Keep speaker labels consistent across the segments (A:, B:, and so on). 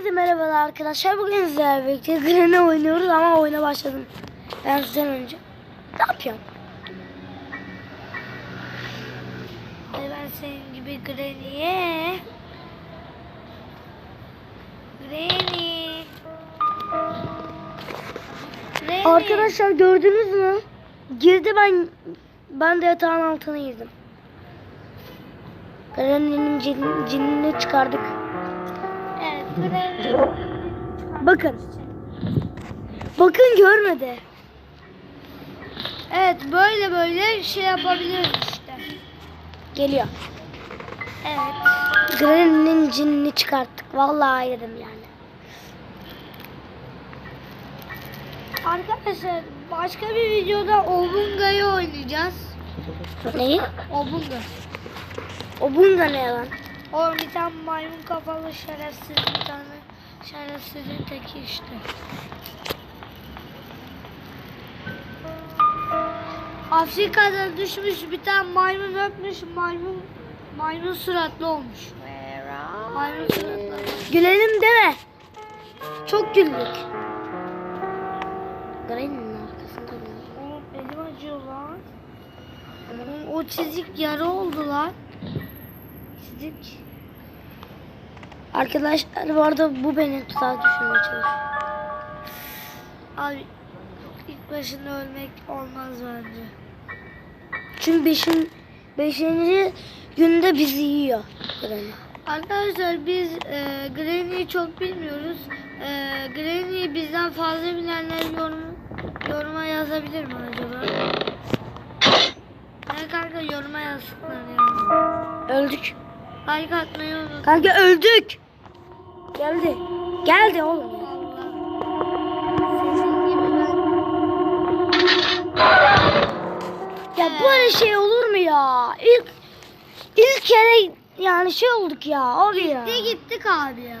A: Hepinize merhabalar arkadaşlar. Bugün sizlerle birlikte Granny oynuyoruz ama oyuna başladım. Ben sizden önce. Ne yapıyorum? Ay ben senin gibi Granny'ye. Granny. Granny. Arkadaşlar gördünüz mü? Girdi ben ben de yatağın altına girdim. Cin, cinini çıkardık. Bakın. Bakın görmedi.
B: Evet, böyle böyle şey yapabiliyoruz işte.
A: Geliyor.
B: Evet.
A: Granny'nin cinini çıkarttık. Vallahi yedim yani.
B: Arkadaşlar başka bir videoda Obunga'yı oynayacağız.
A: Neyi?
B: Obunga.
A: O bunga ne lan?
B: O bir tane maymun kafalı şerefsiz bir tane şerefsizin teki işte. Afrika'da düşmüş bir tane maymun öpmüş maymun maymun suratlı olmuş. Maymun suratlı.
A: Gülelim deme. Çok güldük. Granny'nin arkasında ne?
B: Oğlum elim acıyor lan. O çizik yara oldu lan. Çizik.
A: Arkadaşlar bu arada bu beni tuzağa düşürmeye çalışıyor.
B: Abi ilk başında ölmek olmaz bence.
A: Çünkü beşin, beşinci günde bizi yiyor Granny.
B: Arkadaşlar biz e, Granny'yi çok bilmiyoruz. E, Granny'yi bizden fazla bilenler yorum, yoruma yazabilir mi acaba? Ne kanka yoruma yazsınlar yani.
A: Öldük.
B: Like atmayı unutmayın.
A: Kanka öldük. Geldi. Geldi oğlum. ya.
B: Senin gibi ben
A: Ya böyle şey olur mu ya? İlk ilk kere yani şey olduk ya abi ya.
B: de gittik abi ya.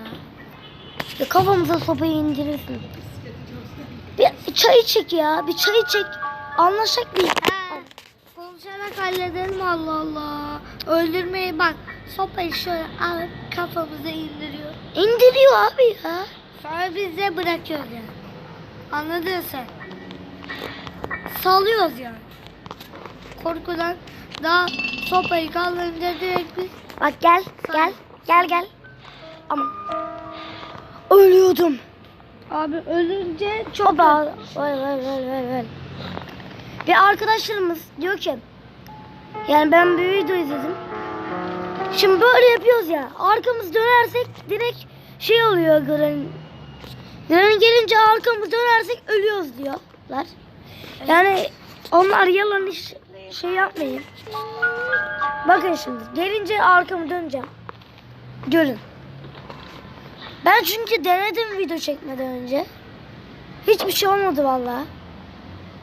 A: Ya kafamıza sopayı indirirsin. Bir çay çek ya. Bir çay çek. Anlaşak bir.
B: Konuşarak halledelim Allah Allah. Öldürmeyi bak sopayı şöyle alıp kafamıza indiriyor.
A: İndiriyor abi ya.
B: Sonra biz de bırakıyoruz yani. Anladın sen? Salıyoruz yani. Korkudan daha sopayı kaldırınca direkt biz
A: Bak gel gel gel gel. Ama ölüyordum.
B: abi ölünce çok
A: Hopa. Öl öl öl öl öl. Bir arkadaşlarımız diyor ki yani ben bir video izledim. Şimdi böyle yapıyoruz ya. Arkamız dönersek direkt şey oluyor Granny. Granny gelince arkamız dönersek ölüyoruz diyorlar. Yani onlar yalan iş şey yapmayın. Bakın şimdi gelince arkamı döneceğim. Görün. Ben çünkü denedim video çekmeden önce. Hiçbir şey olmadı vallahi.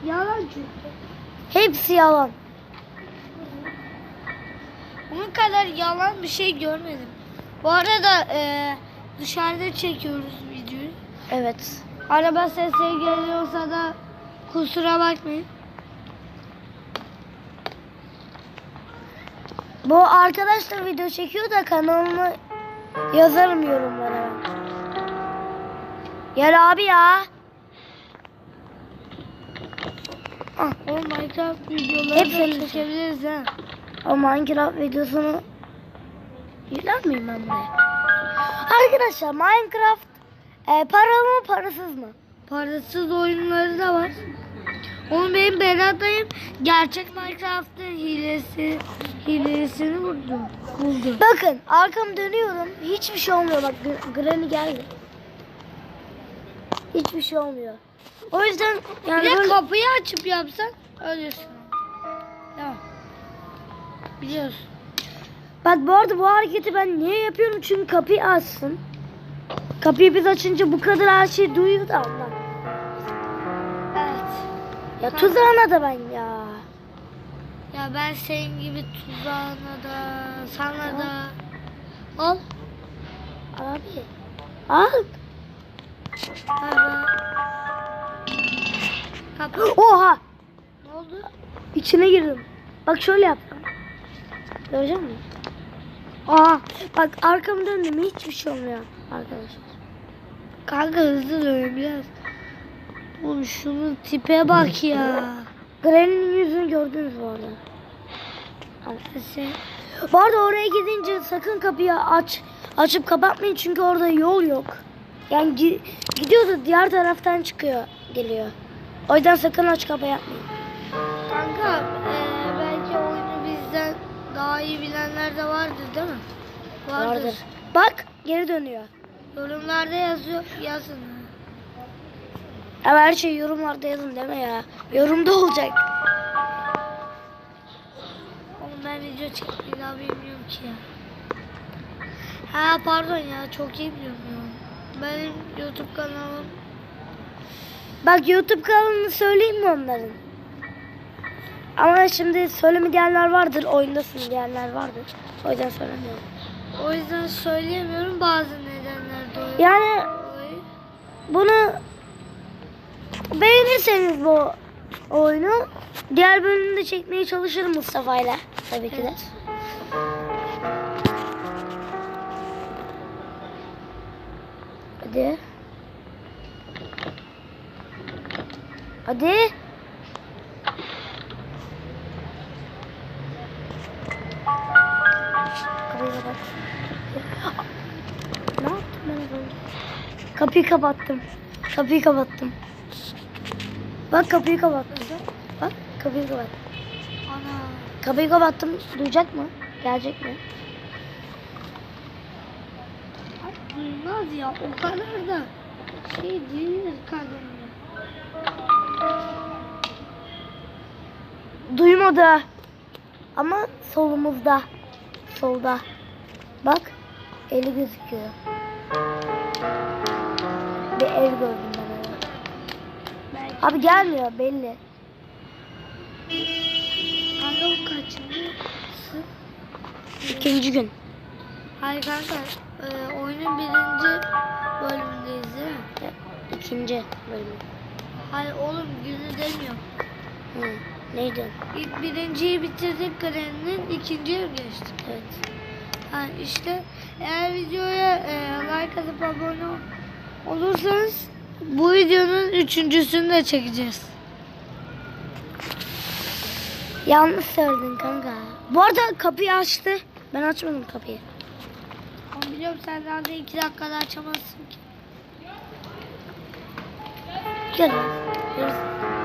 B: yalan çünkü.
A: Hepsi yalan.
B: Bunun kadar yalan bir şey görmedim. Bu arada eee, dışarıda çekiyoruz videoyu.
A: Evet.
B: Araba sesi geliyorsa da kusura bakmayın.
A: Bu arkadaş da video çekiyor da kanalını yazarım yorumlara. Gel abi ya. Ah,
B: O Minecraft videoları
A: Hep
B: çekebiliriz ha.
A: O Minecraft videosunu yükler miyim ben buraya? Arkadaşlar Minecraft e, paralı mı parasız mı?
B: Parasız oyunları da var. Onu benim Berat dayım gerçek Minecraft'ın hilesi hilesini buldu. Buldu.
A: Bakın arkam dönüyorum. Hiçbir şey olmuyor. Bak Gr- Granny geldi. Hiçbir şey olmuyor. O yüzden yani
B: Bir de
A: böyle-
B: kapıyı açıp yapsan ölürsün. Tamam. Biliyorsun.
A: Bak bu arada bu hareketi ben niye yapıyorum? Çünkü kapıyı açsın. Kapıyı biz açınca bu kadar her şeyi duyuyor da.
B: Evet.
A: Ya tuzağına da ben ya.
B: Ya ben senin gibi tuzağına da sana da al.
A: Abi. Al.
B: Kapı.
A: Oha.
B: Ne oldu?
A: İçine girdim. Bak şöyle yaptım. Görecek misin? Aa, bak arkamı döndüm hiçbir şey olmuyor arkadaşlar.
B: Kanka hızlı dönüyor biraz. Oğlum şunun tipe bak ya.
A: Granny'nin yüzünü gördünüz bu arada.
B: Sen,
A: Bu arada oraya gidince sakın kapıyı aç. Açıp kapatmayın çünkü orada yol yok. Yani gi- gidiyor da diğer taraftan çıkıyor, geliyor. O yüzden sakın aç kapa yapmayın.
B: Vardır. Vardır.
A: Bak geri dönüyor.
B: Yorumlarda yazıyor. Yazın.
A: Ama her şeyi yorumlarda yazın deme ya. Yorumda olacak.
B: Oğlum ben video çekmeyi daha bilmiyorum ki ya. Ha pardon ya çok iyi biliyorum ya. Benim YouTube kanalım
A: Bak YouTube kanalını söyleyeyim mi onların? Ama şimdi söyleme diyenler vardır. Oyundasın diyenler vardır. O yüzden söylemiyorum.
B: O yüzden söyleyemiyorum bazı nedenler dolayı.
A: Yani bunu beğenirseniz bu oyunu diğer bölümde çekmeye çalışırım Mustafa'yla tabii ki de.
B: Evet.
A: Hadi. Hadi. Kapattım. Kapıyı kapattım. Bak kapıyı kapattım. Bak kapıyı kapattım.
B: Ana.
A: Kapıyı kapattım. Duyacak mı? Gelecek mi?
B: Duymaz ya o kadar da şey değildir kadın ya.
A: Duymadı. Ama solumuzda. Solda. Bak. Eli gözüküyor. Ev gördüm ben.
B: Belki
A: Abi gelmiyor belli.
B: kanka bu kaçıncı?
A: İkinci gün.
B: Hayır kanka e, oyunun birinci bölümündeyiz değil mi?
A: Ya, İkinci bölüm.
B: Hayır oğlum günü demiyor.
A: Hı. Neydi?
B: İlk birinciyi bitirdik Granny'nin ikinciye geçtik?
A: Evet.
B: Ha işte eğer videoya e, like atıp abone ol- olursanız bu videonun üçüncüsünü de çekeceğiz.
A: Yanlış söyledin kanka. Bu arada kapıyı açtı. Ben açmadım kapıyı.
B: Ama biliyorum sen daha da iki dakikada açamazsın ki.
A: Gel lan.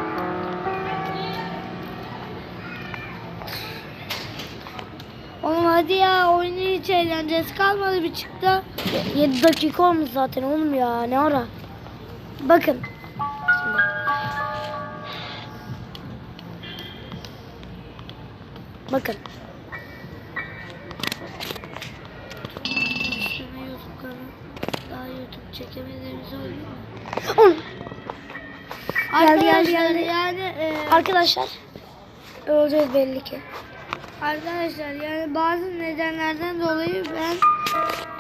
B: Oğlum hadi ya oyunu hiç eğlencesi kalmadı bir çıktı.
A: 7 dakika olmuş zaten oğlum ya. Ne ara? Bakın. Şimdi. Bakın.
B: Üstüne YouTube kanalı daha YouTube çekemediğimizi söyleyeyim mi?
A: On. Geldi, geldi,
B: Arkadaşlar
A: geldi.
B: yani e,
A: Arkadaşlar. Öleceğiz belli ki.
B: Arkadaşlar yani bazı nedenlerden dolayı ben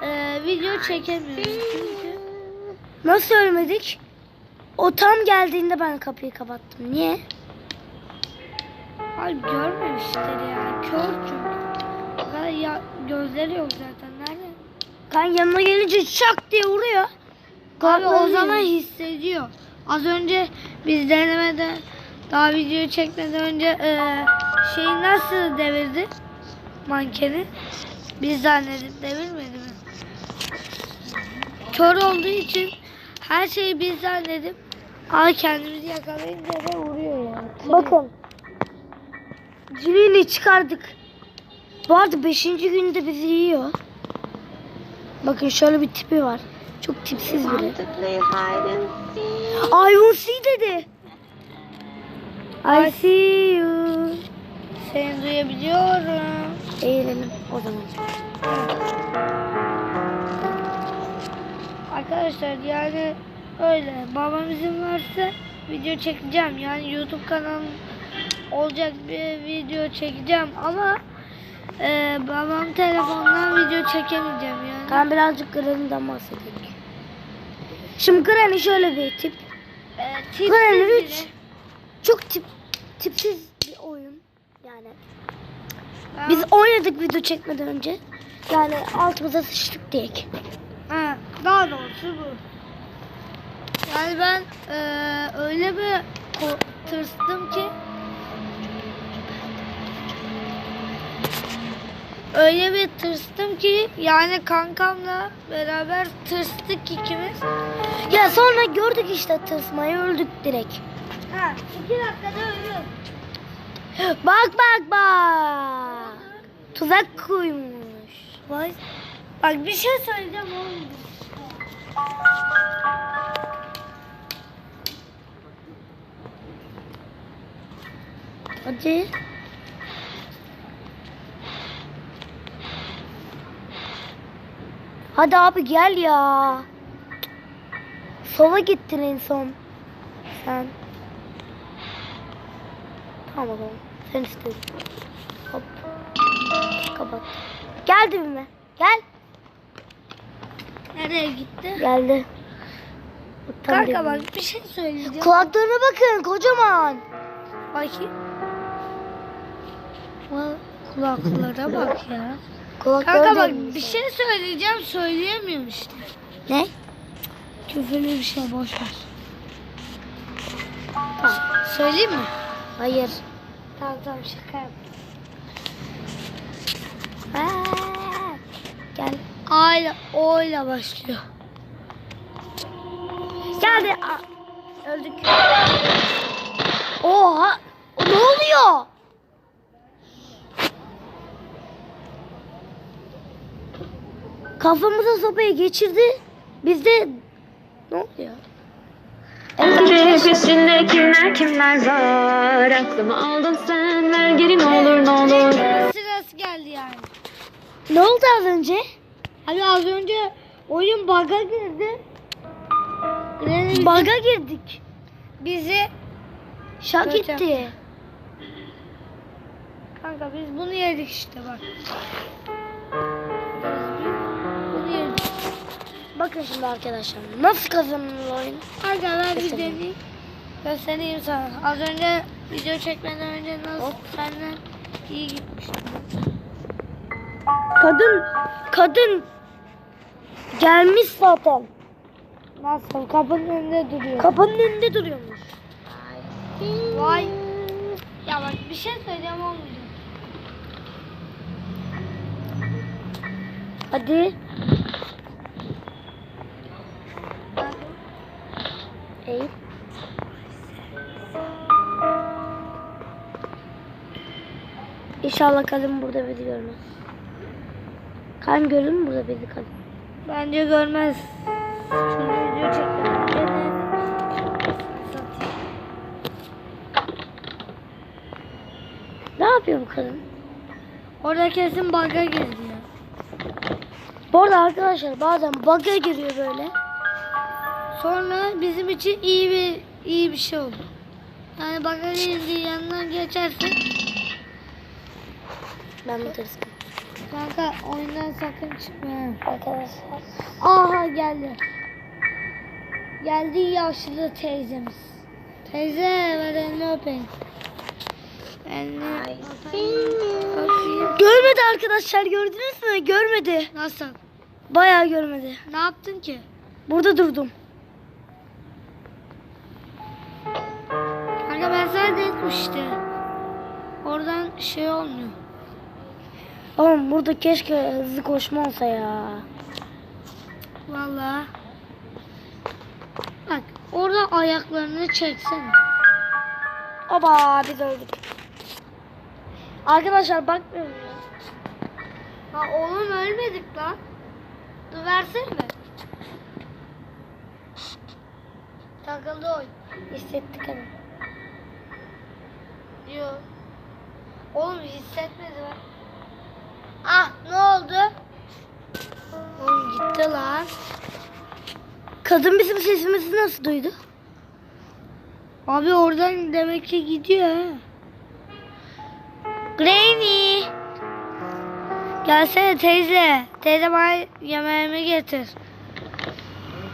B: e, video çekemiyorum. Çünkü
A: Nasıl ölmedik? O tam geldiğinde ben kapıyı kapattım. Niye?
B: ay görmemiştir ya. Kör çünkü. Ya, gözleri yok zaten. Nerede?
A: Kan yanına gelince şak diye vuruyor.
B: Abi o zaman hissediyor. Az önce biz denemeden daha video çekmeden önce e, şeyi nasıl devirdi? Mankeni. Biz zannedip devirmedi mi? Kör olduğu için her şeyi biz zannedip Aa kendimizi yakalayınca da vuruyor ya.
A: Bakın. Cülüğünü çıkardık. Bu arada 5. günde bizi yiyor. Bakın şöyle bir tipi var. Çok tipsiz biri. I will see dedi. I see you.
B: Seni duyabiliyorum.
A: Eğilelim o zaman.
B: Arkadaşlar yani öyle. Babam izin verse video çekeceğim. Yani YouTube kanalım olacak bir video çekeceğim ama e, babam telefondan video çekemeyeceğim yani.
A: Ben birazcık Granny'den bahsedeyim. Şimdi Granny şöyle bir tip.
B: E, tipsiz
A: Granny
B: biri.
A: 3. Çok tip tipsiz bir oyun. Yani
B: Ben-
A: biz oynadık video çekmeden önce. Yani altımıza sıçtık diyek.
B: ha, daha doğrusu bu. Yani ben eee, öyle bir tırstım ki öyle bir tırstım ki yani kankamla beraber tırstık ikimiz.
A: Ya sonra gördük işte tırsmayı öldük direkt.
B: Ha, iki dakikada ölüyorum.
A: Bak bak bak. Tuzak koymuş.
B: Vay. Bak bir şey söyleyeceğim oğlum.
A: Hadi. Hadi abi gel ya. Sola gittin en son. Sen. Tamam o zaman. Sen istedin. Hop. Kapat. Geldi mi? Gel.
B: Nereye gitti?
A: Geldi. Tam
B: Kanka bak bir şey söyleyeceğim.
A: Kulaklarına bakın kocaman.
B: Bakayım. Kulaklara bak ya.
A: Kulakları
B: Kanka bak bir şey söyleyeceğim söyleyemiyorum işte.
A: Ne?
B: Küfürlü bir şey boş ver. Tamam. Söyleyeyim mi?
A: Hayır.
B: Tamam tamam şaka yap.
A: Aa, gel.
B: A ile O ile başlıyor.
A: Geldi. Öldük. Oha. Ne oluyor? Kafamıza sopayı geçirdi. Biz de ne oluyor?
C: Peşinde kimler kimler var Aklımı aldın sen ver geri ne olur ne olur
B: Sırası geldi yani.
A: Ne oldu az önce?
B: Hani az önce oyun bug'a girdi.
A: Baga girdik.
B: bizi
A: Şak gitti.
B: kanka biz bunu yedik işte bak.
A: Bakın şimdi arkadaşlar. Nasıl kazanılır oyun?
B: Ben bir deneyeyim. Göstereyim sana. Az önce video çekmeden önce nasıl senden iyi gitmiştim.
A: Kadın kadın gelmiş zaten.
B: Nasıl? Kapının önünde duruyor.
A: Kapının önünde duruyormuş.
B: Vay. Ya bak bir şey söyleyeceğim olmayacak.
A: Hadi. Eğil. İnşallah kadın burada bizi görmez. Kan görür mü burada bizi kadın?
B: Bence görmez. Çünkü video ne-
A: yapıyor bu kadın?
B: Orada kesin bug'a girdi.
A: Bu arada arkadaşlar bazen bug'a giriyor böyle.
B: Sonra bizim için iyi bir iyi bir şey oldu. Yani girince yanından geçersin.
A: Ben bir tırsın.
B: Kanka oyundan sakın çıkma.
A: Arkadaşlar.
B: Aha geldi. Geldi yaşlı teyzemiz. Teyze ver elini öpeyim. Elini öpeyim.
A: Görmedi arkadaşlar gördünüz mü? Görmedi.
B: Nasıl?
A: Bayağı görmedi.
B: Ne yaptın ki?
A: Burada durdum.
B: Şey olmuyor.
A: Oğlum burada keşke hızlı koşma olsa ya.
B: Vallahi. Bak orada ayaklarını çeksene.
A: Oba biz öldük. Arkadaşlar bakmıyorum ya.
B: Ha oğlum ölmedik lan. Dur versene. Takıldı oyun.
A: Hissettik hani.
B: Yok. Oğlum hissetmedi ben. Ah ne oldu? Oğlum gitti lan.
A: Kadın bizim sesimizi nasıl duydu?
B: Abi oradan demek ki gidiyor ha.
A: Granny.
B: Gelsene teyze. Teyze bana yemeğimi getir.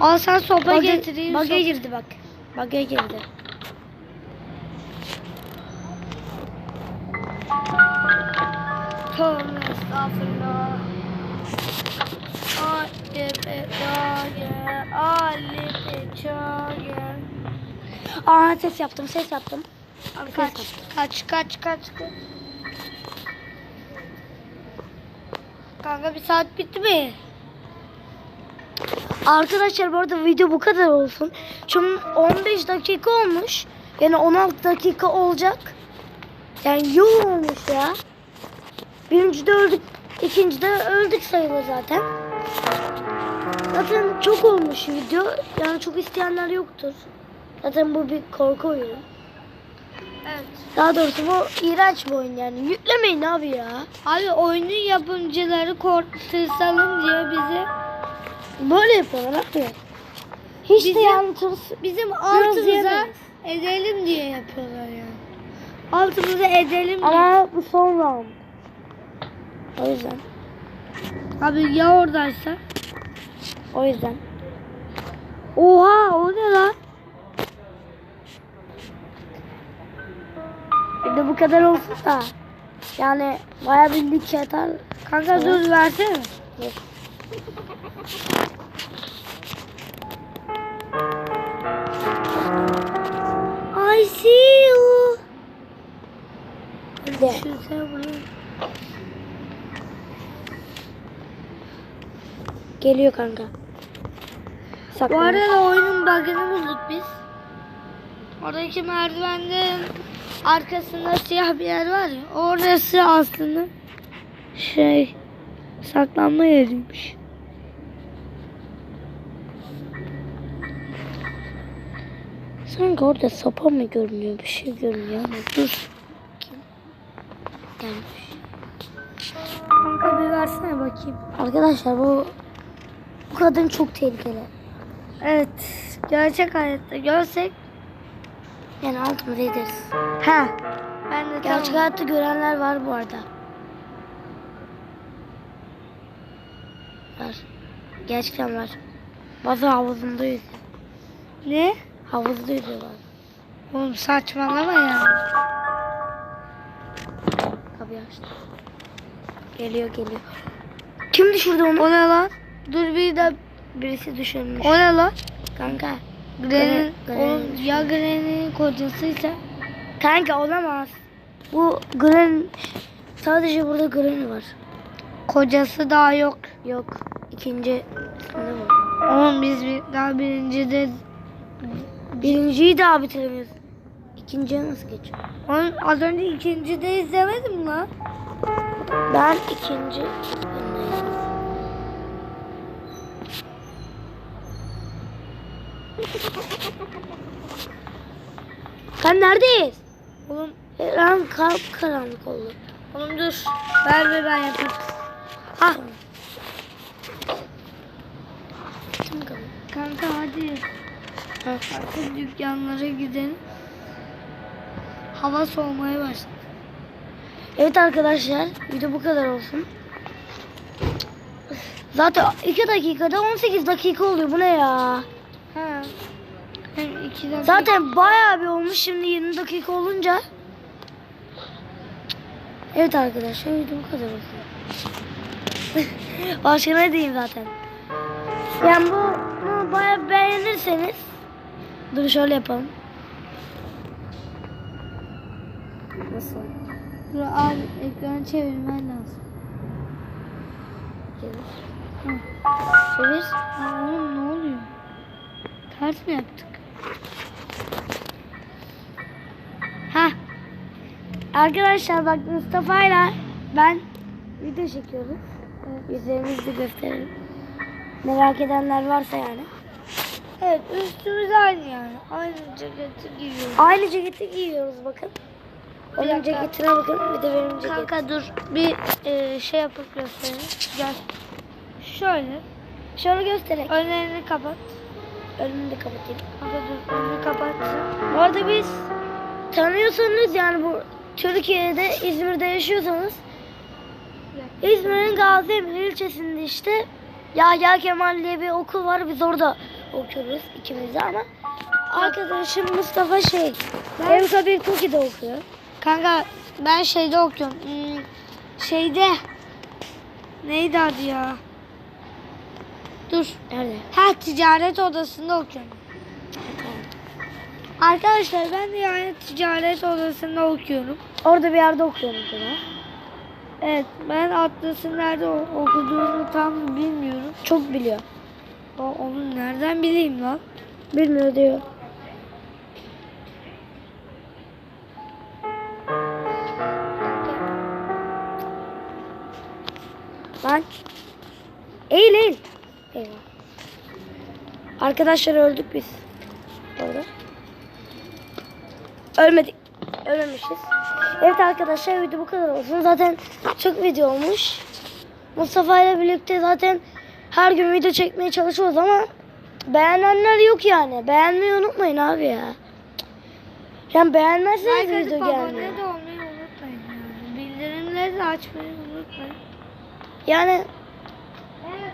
B: Al sen sopa
A: Baga-
B: getireyim.
A: Baga
B: sopa-
A: girdi bak. Baga girdi.
B: Tövbe estağfurullah. Alif, e, ya, ye, alif, e, Uçağa gel.
A: Aa ses yaptım ses yaptım.
B: Abi kaç, kaç, kaç, kaç, kaç. Kanka bir saat bitti mi?
A: Arkadaşlar bu arada video bu kadar olsun. Çünkü 15 dakika olmuş. Yani 16 dakika olacak. Yani yıl olmuş ya. Birincide öldük. ikincide öldük sayılır zaten. Zaten çok olmuş video. Yani çok isteyenler yoktur. Zaten bu bir korku oyunu.
B: Evet.
A: Daha doğrusu bu iğrenç bir oyun yani. Yüklemeyin abi ya.
B: Abi oyunun yapımcıları korkutırsalım diye bizi
A: Böyle yapıyorlar abi. Hiç de
B: Bizim-
A: yani tırs-
B: bizim altımıza edelim diye yapıyorlar yani. Altımıza edelim diye.
A: Ama bu son round. O yüzden.
B: Abi ya oradaysa?
A: O yüzden. Oha o ne lan? Bir de bu kadar olsun da. Yani baya bir lig atar.
B: Kanka dur versene.
A: Dur. Geliyor kanka.
B: Bu
A: Saklan.
B: arada oyunun bug'ını bulduk biz. Oradaki merdivenin arkasında siyah bir yer var ya. Orası aslında şey saklanma yeriymiş.
A: Sanki orada sopa mı görünüyor? Bir şey görünüyor ama dur. Gelmiş.
B: Kanka bir versene bakayım.
A: Arkadaşlar bu bu kadın çok tehlikeli.
B: Evet. Gerçek hayatta görsek
A: Yani altımıza ederiz.
B: ha ben de
A: Gerçek
B: tamam.
A: hayatta görenler var bu arada. Var. Gerçekten var. Bazı havuzunda yüzüyor.
B: Ne?
A: Havuzda yüzüyorlar.
B: Oğlum saçmalama ya.
A: Kapıyı açtı. Geliyor geliyor. Kim düşürdü onu?
B: O ne lan? Dur bir de
A: Birisi düşürmüş.
B: o ne lan?
A: Kanka.
B: Granny- oğlum ya Granny'nin kocasıysa
A: Kanka olamaz. Bu Gren sadece burada Gren var.
B: kocası daha yok.
A: Yok. ikinci sınıf.
B: Oğlum biz bir, daha birinci de
A: Birinciyi daha bitiremiyoruz. İkinciye nasıl geçiyor?
B: Oğlum az önce ikinci de izlemedim lan.
A: Ben ikinci Sen neredeyiz?
B: Oğlum,
A: E, Lan kalp karanlık oldu.
B: oğlum dur. Ver ve ben.
A: Kim kaldı?
B: Kanka hadi.
A: Ha.
B: Artık dükkanlara gidelim. Hava soğumaya başladı.
A: Evet arkadaşlar video bu kadar olsun. Zaten 2 dakikada 18 dakika oluyor bu ne ya?
B: Ha. Hem iki dakika.
A: Zaten bayağı bir olmuş şimdi 20 dakika olunca. Evet arkadaşlar video bu kadar olsun. Başka ne diyeyim zaten. Yani bu, bunu bayağı beğenirseniz Dur şöyle yapalım. Nasıl?
B: Dur abi ekranı çevirmen lazım.
A: Çevir. Çevir.
B: Ha, oğlum ne oluyor? Ters mi yaptık?
A: Ha. Arkadaşlar bak Mustafa'yla ben video çekiyoruz. Yüzlerimizi de gösterelim. Merak edenler varsa yani.
B: Evet üstümüz aynı yani. Aynı ceketi giyiyoruz.
A: Aynı ceketi giyiyoruz bakın.
B: Bir
A: Onun
B: dakika.
A: ceketine bakın bir de benim ceketim.
B: Kanka dur bir e, şey yapıp göstereyim. Gel. Şöyle.
A: Şöyle göstererek.
B: Önlerini kapat.
A: Önünü de kapatayım.
B: Kanka dur önünü.
A: Bu arada biz tanıyorsanız yani bu Türkiye'de İzmir'de yaşıyorsanız İzmir'in Gaziemir ilçesinde işte Yahya Kemal diye bir okul var. Biz orada okuyoruz ikimiz de ama arkadaşım Mustafa şey Ev Kabir Toki'de okuyor.
B: Kanka ben şeyde okuyorum. Hmm, şeyde. Neydi adı ya? Dur.
A: Nerede?
B: Ha ticaret odasında okuyorum. Arkadaşlar ben de yani ticaret odasında okuyorum.
A: Orada bir yerde okuyorum sana.
B: Evet ben Atlas'ın nerede okuduğunu tam bilmiyorum.
A: Çok biliyor.
B: O, onu nereden bileyim lan?
A: Bilmiyor diyor. Lan. Eğil eğil. Eyvah. Arkadaşlar öldük biz. Orada. Ölmedik. Ölmemişiz. Evet arkadaşlar video bu kadar olsun. Zaten çok video olmuş. Mustafa ile birlikte zaten her gün video çekmeye çalışıyoruz ama beğenenler yok yani. Beğenmeyi unutmayın abi ya. Yani beğenmezseniz
B: Like
A: video gelmiyor.
B: abone de olmayı unutmayın yani. Bildirimleri de açmayı unutmayın.
A: Yani
B: Evet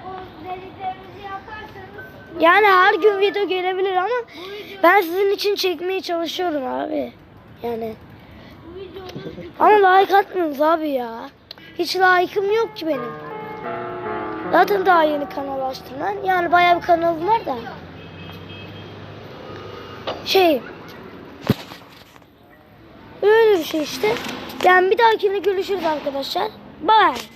A: yani her gün video gelebilir ama ben sizin için çekmeye çalışıyorum abi. Yani ama like atmıyorsunuz abi ya. Hiç like'ım yok ki benim. Zaten daha yeni kanal açtım ben. Yani bayağı bir kanalım var da. Şey. Öyle bir şey işte. Yani bir dahakine görüşürüz arkadaşlar. Bye.